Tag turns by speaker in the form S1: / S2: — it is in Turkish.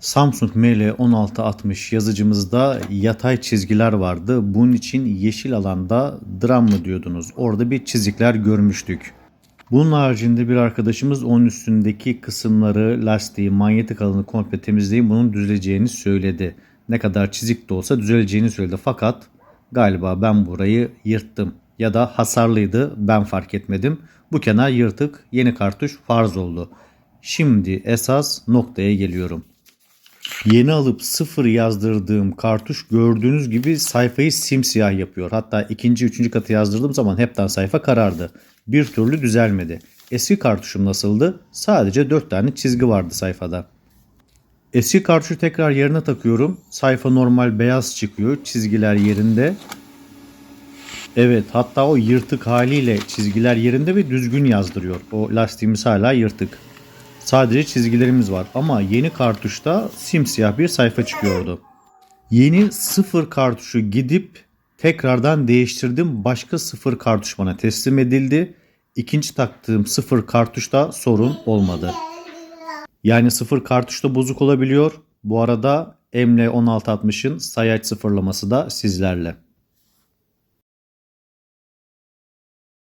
S1: Samsung ML1660 yazıcımızda yatay çizgiler vardı. Bunun için yeşil alanda dram mı diyordunuz? Orada bir çizikler görmüştük. Bunun haricinde bir arkadaşımız onun üstündeki kısımları, lastiği, manyetik alanı komple temizleyip bunun düzeleceğini söyledi. Ne kadar çizik de olsa düzeleceğini söyledi. Fakat galiba ben burayı yırttım. Ya da hasarlıydı ben fark etmedim. Bu kenar yırtık yeni kartuş farz oldu. Şimdi esas noktaya geliyorum. Yeni alıp sıfır yazdırdığım kartuş gördüğünüz gibi sayfayı simsiyah yapıyor. Hatta ikinci, üçüncü katı yazdırdığım zaman hepten sayfa karardı. Bir türlü düzelmedi. Eski kartuşum nasıldı? Sadece 4 tane çizgi vardı sayfada. Eski kartuşu tekrar yerine takıyorum. Sayfa normal beyaz çıkıyor. Çizgiler yerinde. Evet hatta o yırtık haliyle çizgiler yerinde ve düzgün yazdırıyor. O lastiğimiz hala yırtık. Sadece çizgilerimiz var ama yeni kartuşta simsiyah bir sayfa çıkıyordu. Yeni sıfır kartuşu gidip tekrardan değiştirdim. Başka sıfır kartuş bana teslim edildi. İkinci taktığım sıfır kartuşta sorun olmadı. Yani sıfır kartuşta bozuk olabiliyor. Bu arada Emle 1660'ın sayaç sıfırlaması da sizlerle.